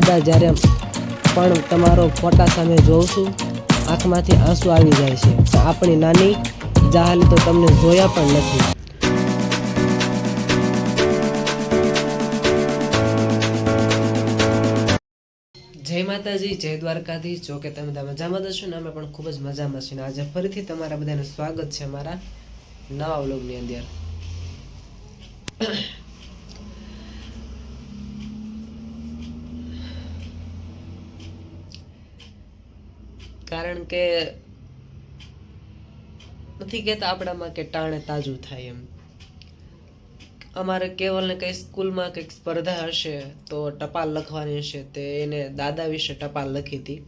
દાદા, જ્યારે પણ તમારો ફોટા સામે જોઉં છું, આંખમાંથી આંસુ આવી જાય છે. આપણી નાની જાહલ તો તમને જોયા પણ નથી. જય માતાજી, જય દ્વારકાધીશ. જો કે તમે બધા મજામાં દશો ને, અમે પણ ખૂબ જ મજામાં છીએ. આજે ફરીથી તમારા બધાનું સ્વાગત છે અમારા નવા વ્લોગની અંદર. કારણ કે નથી કહેતા આપણામાં કે ટાણે તાજું થાય એમ. અમારે કેવલને કંઈ સ્કૂલમાં કંઈક સ્પર્ધા હશે તો ટપાલ લખવાની હશે તે એને દાદા વિશે ટપાલ લખી હતી.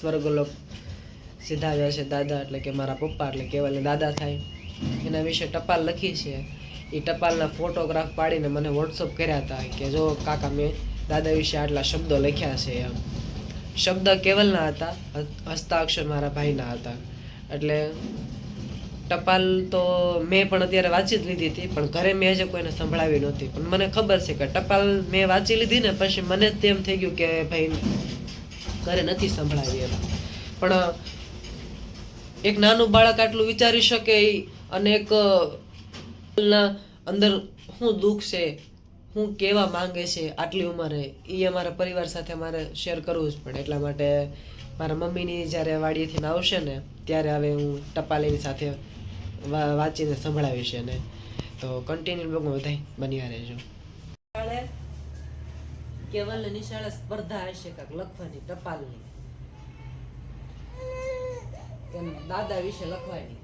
સ્વર્ગલોક સિધાવ્યા છે દાદા એટલે કે મારા પપ્પા એટલે કેવલને દાદા થાય. એના વિશે ટપાલ લખી છે. એ ટપાલના ફોટોગ્રાફ પાડીને મને વોટ્સઅપ કર્યા હતા કે જો કાકા મેં દાદા વિશે આટલા શબ્દો લખ્યા છે એમ. શબ્દ કેવલના હતા? હસ્તાક્ષર મારા ભાઈના હતા. એટલે ટપાલ તો મેં પણ અત્યારે વાંચી જ લીધી હતી, પણ ઘરે મેં હજે કોઈને સંભળાવી નહોતી. પણ મને ખબર છે કે ટપાલ મેં વાંચી લીધી ને પછી મને જ તેમ થઈ ગયું કે ભાઈ ઘરે નથી સંભળાવી એમ. પણ એક નાનું બાળક આટલું વિચારી શકે અને એક અંદર શું દુઃખ છે હું કેવા માંગે છે આટલી ઉંમરે એ અમારા પરિવાર સાથે મારે શેર કરવું જ પડે. એટલા માટે મારા મમ્મીની જ્યારે વાડીએથી આવશે ને, ત્યારે હવે હું ટપાલ એની સાથે વાંચીને સંભળાવીશ એને. તો કન્ટિન્યુ બ્લોગમાં બધા બન્યા રહેજો. કેવલ નિશાળે સ્પર્ધા હશે કાંક લખવાની, ટપાલની. દાદા વિશે લખવાની.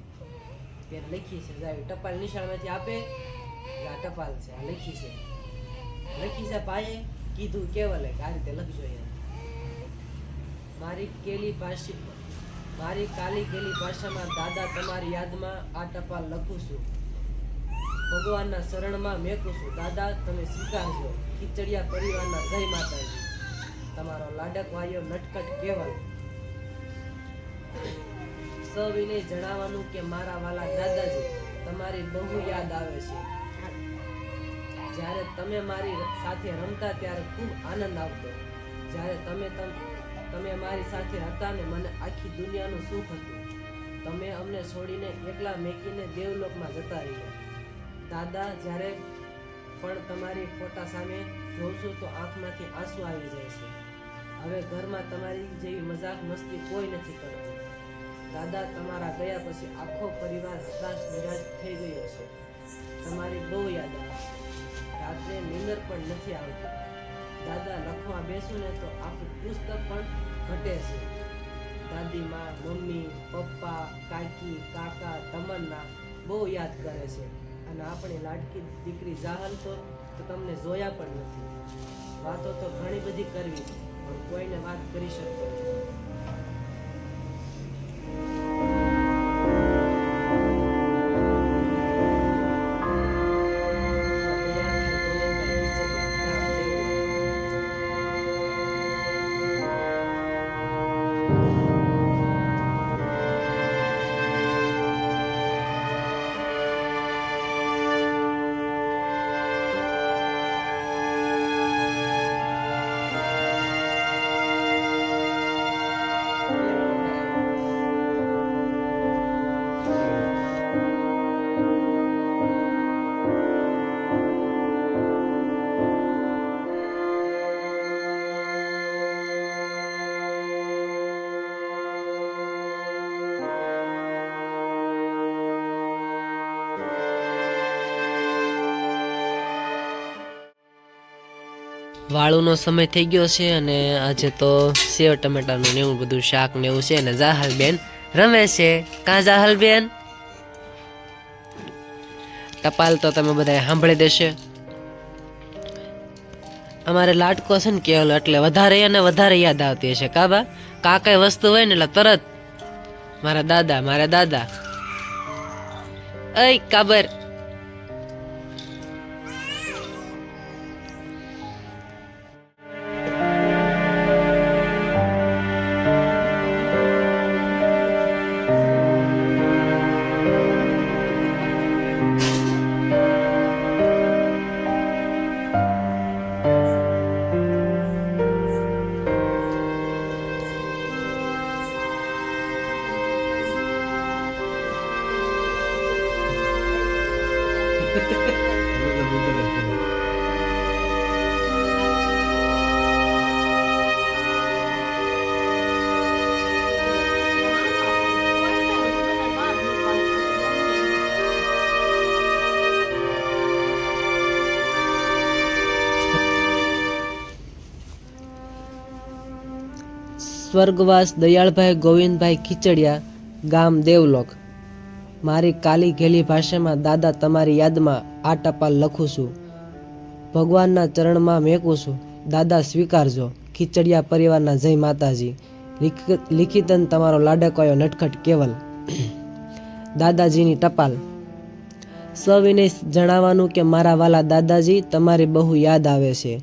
ત્યારે લખી છે ટપાલ નિશાળમાંથી આપે, આ ટપાલ છે, આ લખી છે. લખી છે પાયે કીધું કેવલે કે આ રીતે લખજો મારી કેલી ભાષી મારી કાલી કેલી ભાષામાં દાદા તમારી યાદમાં આ ટપાલ લખું છું. ભગવાનના શરણમાં મેકું છું. દાદા, તમે સ્વીકારજો. ખીચડિયા પરિવારના જય માતાજી. તમારો લાડક વાયો નટકટ કેવલ સવિને જણાવવાનું કે મારા વાલા દાદાજી, તમારી બહુ યાદ આવે છે. જ્યારે તમે મારી સાથે રમતા ત્યારે ખૂબ આનંદ આવતો. જ્યારે તમે તમ- મારી સાથે હતા ને મને આખી દુનિયાનું સુખ હતું. તમે અમને છોડીને એકલા મેકીને દેવલોકમાં જતા રહ્યા. દાદા, જ્યારે પણ તમારી ફોટા સામે જોઉં છું તો આંખમાંથી આંસુ આવી જાય છે. હવે ઘરમાં તમારી જેવી મજાક મસ્તી કોઈ નથી કરતું. દાદા, તમારા ગયા પછી આખો પરિવાર હતાશ નિરાશ થઈ ગયો છે. તમારી બહુ યાદ આવે. રાત્રે નીંદર પણ નથી આવતી. દાદા લખવા બેસું ને તો આખું પુસ્તક પણ ઘટે છે. દાદી માં, મમ્મી, પપ્પા, કાકી, કાકા, તમન્ના બહુ યાદ કરે છે. અને આપણી લાડકી દીકરી જાહલ તો તમને જોયા પણ નથી. વાતો તો ઘણી બધી કરવી પણ કોઈને વાત કરી શકતો નથી. વાળુનો સમય થઈ ગયો છે અને આજે તો સેવ ટમેટાનું ને એવું બધું શાક ને એવું છે અને જાહલ બેન રમે છે. કાં જાહલ બેન ટપાલ તો તમે બધા સાંભળી દેશે. અમારે લાટકો છે ને કેવલ, એટલે વધારે અને વધારે યાદ આવતી હશે. કાબા કા કઈ વસ્તુ હોય ને એટલે તરત. મારા દાદા મારા દાદા. અય, કાબર. સ્વર્ગવાસ દયાળભાઈ ગોવિંદભાઈ ખીચડિયા ગામ દેવલોક. મારી કાલી ઘેલી ભાષામાં દાદા તમારી યાદમાં આ ટપાલ લખું છું. ભગવાનના ચરણમાં મેકું છું. દાદા સ્વીકારજો. ખીચડિયા પરિવારના જય માતાજી. લિખ- લિખિતન તમારો લાડકવાયો નટખટ કેવલ. દાદાજીની ટપાલ. સવિનય જણાવવાનું કે મારા વાલા દાદાજી, તમારી બહુ યાદ આવે છે.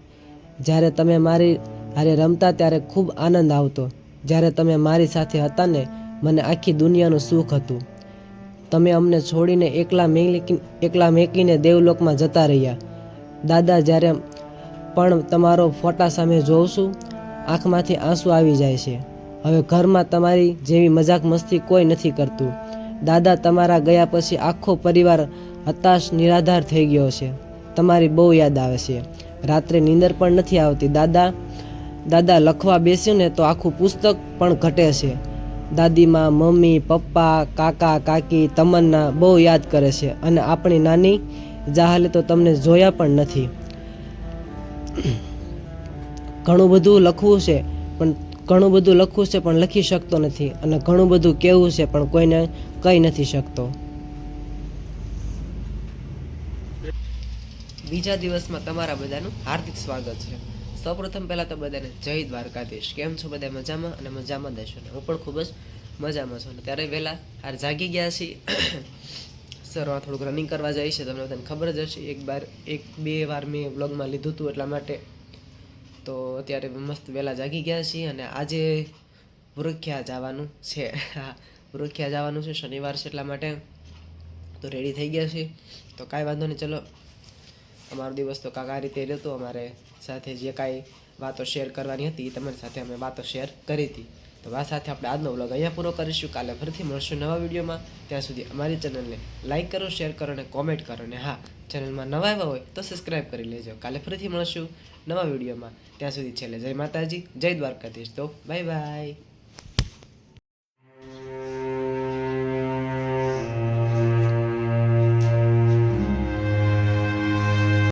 જ્યારે તમે મારી હારે રમતા ત્યારે ખૂબ આનંદ આવતો. જ્યારે તમે મારી સાથે હતા ને, મને આખી દુનિયાનું સુખ હતું. તમે અમને છોડીને એકલા મેકી એકલા મેકીને દેવલોકમાં જતા રહ્યા. દાદા, જ્યારે પણ તમારો ફોટા સામે જોઉં આંખમાંથી આંસુ આવી જાય છે. હવે ઘરમાં તમારી જેવી મજાક મસ્તી કોઈ નથી કરતું. દાદા, તમારા ગયા પછી આખો પરિવાર હતાશ, નિરાધાર થઈ ગયો છે. તમારી બહુ યાદ આવે છે. રાત્રે નીંદર પણ નથી આવતી. દાદા દાદા લખવા બેસ્યું ને તો આખું પુસ્તક પણ ઘટે છે. દાદીમાં, મમ્મી, પપ્પા, કાકા, કાકી, તમન્ના બહુ યાદ કરે છે અને આપણી નાની જાહલે તો તમને જોયા પણ નથી. ઘણું બધું લખવું છે, પણ ઘણું બધું લખવું છે પણ લખી શકતો નથી અને ઘણું બધું કહેવું છે પણ કોઈને કહી નથી શકતો. બીજા દિવસમાં તમારા બધાનું હાર્દિક સ્વાગત છે. સૌપ્રથમ પહેલાં તો બધાને જય દ્વારકાધીશ. કેમ છો બધા મજામાં? અને મજામાં દેશો ને? હું પણ ખૂબ જ મજામાં છું. અને ત્યારે વહેલા હાર જાગી ગયા છીએ. સરમાં થોડુંક રનિંગ કરવા જાય છે તમને બધાને ખબર જ હશે, એક બાર, એક, બે વાર મેં વ્લોગમાં લીધું હતું એટલા માટે. તો અત્યારે મસ્ત વહેલા જાગી ગયા છીએ અને આજે વૃખ્યા જવાનું છે. હા, વૃખ્યા જવાનું છે. શનિવાર છે એટલા માટે. તો રેડી થઈ ગયા છે તો કાંઈ વાંધો નહીં, ચલો. અમારો દિવસ તો કાંક આ રીતે રહેતો અમારે સાથે જે કાંઈ વાતો શેર કરવાની હતી એ તમારી સાથે અમે વાતો શેર કરી હતી. તો આ સાથે આપણે આજનો વ્લોગ અહીંયા પૂરો કરીશું. કાલે ફરીથી મળશું નવા વિડીયોમાં. ત્યાં સુધી અમારી ચેનલને લાઇક કરો શેર કરો અને કોમેન્ટ કરો. અને હા ચેનલમાં નવા આવ્યા હોય તો સબસ્ક્રાઈબ કરી લેજો. કાલે ફરીથી મળશું નવા વિડીયોમાં. ત્યાં સુધી છેલ્લે જય માતાજી, જય દ્વારકાધીશ. તો બાય બાય